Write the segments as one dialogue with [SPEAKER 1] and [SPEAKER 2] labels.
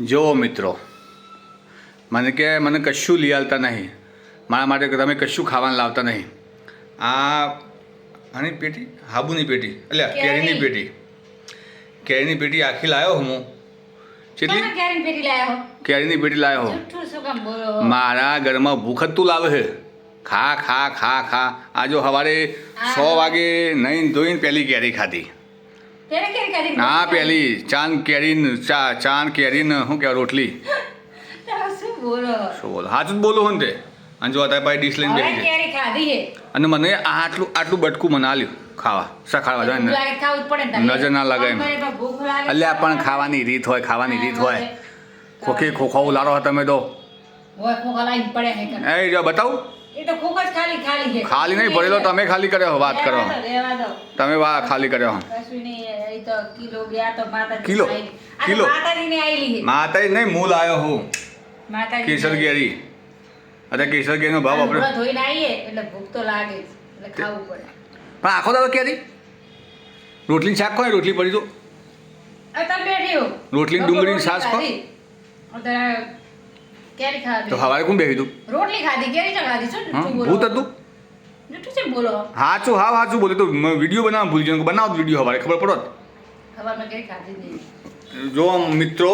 [SPEAKER 1] જુઓ મિત્રો મને કે મને કશું લઈ આવતા નહીં. મારા માટે કે તમે કશું ખાવાનું લાવતા નહીં. આ આની પેટી? હાબુની પેટી. એટલે કેરીની પેટી. કેરીની પેટી આખી લાવ્યો હું. કેટલી? કેરીની પેટી લાવ્યો મારા ઘરમાં ભૂખ તું લાવે છે. ખા ખા ખા ખા. આ જો સવારે સો વાગે નહીં ધોઈને પહેલી કેરી ખાધી. ના પેલી ચાંદ કેરીન ચા ચાંદ કેરીન શું કહેવાય રોટલી.
[SPEAKER 2] શું બોલો?
[SPEAKER 1] જ બોલું હું તે. અને જો અત્યારે પાછી ડીશ લઈને બેસી જાય અને મને આટલું આટલું બટકું મને આલ્યું ખાવા સખાડવા જાય ને
[SPEAKER 2] તારે.
[SPEAKER 1] નજર ના લાગે. અલ્યા પણ ખાવાની રીત હોય ખાવાની રીત હોય. ખોખી ખોખો ઉલારો તમે તો. એ જો બતાવું.
[SPEAKER 2] તો ખોખ જ ખાલી ખાલી છે.
[SPEAKER 1] ખાલી નહીં ભરેલો તમે ખાલી કર્યો વાત કરો.
[SPEAKER 2] દો, દો.
[SPEAKER 1] તમે વા ખાલી કર્યો
[SPEAKER 2] કિલો માતાજી
[SPEAKER 1] કિલો? કિલો?
[SPEAKER 2] માતાજીને આયેલી છે.
[SPEAKER 1] માતા નહીં મૂલ આવ્યો હું.
[SPEAKER 2] માતાજી
[SPEAKER 1] કેસર કેરી અરે કેસર કેરીનો ભાવ આપણે
[SPEAKER 2] ધોઈને આવીએ એટલે ભૂખ તો લાગે એટલે ખાવું પડે.
[SPEAKER 1] પણ આખો દાડો કેરી રોટલી શાક ખોય રોટલી પડી તો?
[SPEAKER 2] હો
[SPEAKER 1] રોટલી ડુંગળીની શાક ખો?
[SPEAKER 2] કેરી ખાધી?
[SPEAKER 1] તો સવારે કોણ બેહી તું?
[SPEAKER 2] રોટલી ખાધી કેરી ચા ખાધી. શું
[SPEAKER 1] હા ભૂત હતું?
[SPEAKER 2] જૂઠું છે બોલો?
[SPEAKER 1] હાચું હાવ હાચું બોલે. તો વીડિયો બનાવ ભૂલી જાઉં. બનાવો વીડિયો હવારે ખબર પડો
[SPEAKER 2] ખબર કેરી ખાધી નહીં.
[SPEAKER 1] જો મિત્રો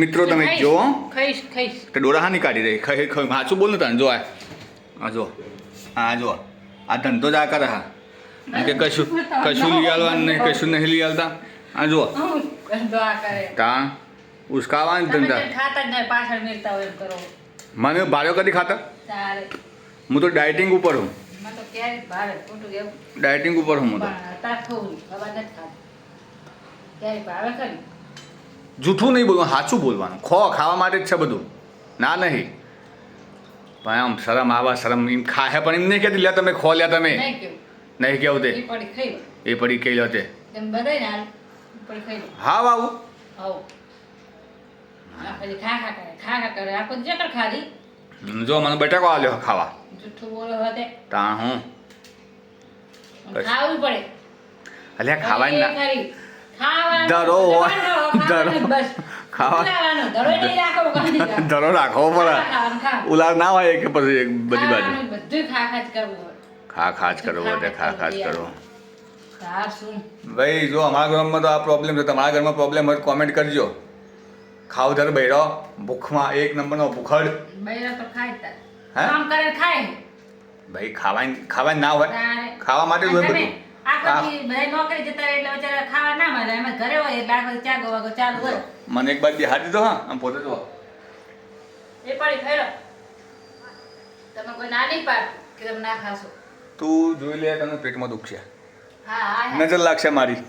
[SPEAKER 1] મિત્રો તમે જો.
[SPEAKER 2] ખાઈશ ખાઈશ.
[SPEAKER 1] કે ડોરા હાની કાઢી રહી. ખાઈ ખાઈ હાચું બોલ ને તને જો આ. જો. આ જો. આ ધંધો જ આ કરે હા. કે કશું કશું લઈ આવવાનું નહીં કશું નહીં લઈ આવતા આ જો.
[SPEAKER 2] હું કરે.
[SPEAKER 1] તાણ ઉસકાવાનું ધંધા.
[SPEAKER 2] ખાતા જ નહીં પાછળ મિલતા હોય એમ કરો.
[SPEAKER 1] મને ભાર્યો કદી ખાતા? હું તો ડાયટિંગ ઉપર હું. ડાયટિંગ ઉપર હું જૂઠું નહીં બોલવાનું સાચું બોલવાનું. ખો ખાવા માટે જ છે બધું. ના નહીં. પણ આમ શરમ આવા શરમ એમ ખાહે પણ એમ નહીં કહેતી લ્યા તમે ખો લ્યા તમે.
[SPEAKER 2] નહીં કેવું.
[SPEAKER 1] તે.
[SPEAKER 2] એ પડી ખાઈ લો.
[SPEAKER 1] કહી લો તે.
[SPEAKER 2] લો.
[SPEAKER 1] હા
[SPEAKER 2] આ પછી ખા ખા કરે ખા ખા કરે. આખો જકર ખાધી?
[SPEAKER 1] જો મને બટાકો આલ્યો ખાવા.
[SPEAKER 2] જુઠ્ઠું બોલો હતે
[SPEAKER 1] હું.
[SPEAKER 2] ખાવું પડે.
[SPEAKER 1] અલ્યા ખાવાની ના ધરો
[SPEAKER 2] ધરો.
[SPEAKER 1] ખાવા- ધરો રાખવો પડે. ઉલાર ના હોય કે પછી એક બધી બાજુ?
[SPEAKER 2] બધું ખા ખા જ કરવું
[SPEAKER 1] ખા ખા જ કરવો એટલે ખા ખા જ કરવો. ભાઈ જો અમારા ઘરમાં તો આ પ્રોબ્લેમ છે. તમારા ઘરમાં પ્રોબ્લેમ હોય કોમેન્ટ કરજો. ખાવ ધર બૈરો ભૂખમાં એક નંબરનો ભૂખડ.
[SPEAKER 2] બૈરો તો ખાય કામ કરે ખાય.
[SPEAKER 1] ભાઈ ખાવાની ખાવાની ના હોય. ખાવા માટે જ હોય બધું. મને એક બાદ બિહાર દીધો હા. આમ પોતે જો
[SPEAKER 2] એ પાડી લો. તમે કોઈ ના નહીં પાડ કે તમે ના ખાશો.
[SPEAKER 1] તું જોઈ લે તને પેટમાં દુખશે
[SPEAKER 2] છે. હા હા.
[SPEAKER 1] નજર લાગશે મારી.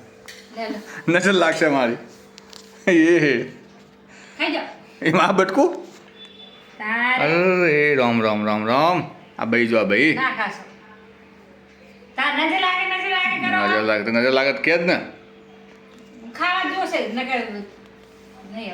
[SPEAKER 1] નજર લાગશે મારી. એ એમાં આ બટકું? અરે રામ રામ રામ રામ. આ ભાઈ જો આ ભાઈ
[SPEAKER 2] નજર લાગે નજર લાગે કરો.
[SPEAKER 1] નજર લાગે તો નજર લાગે કે જ ને.
[SPEAKER 2] ખાવા જોશે નકર નહીં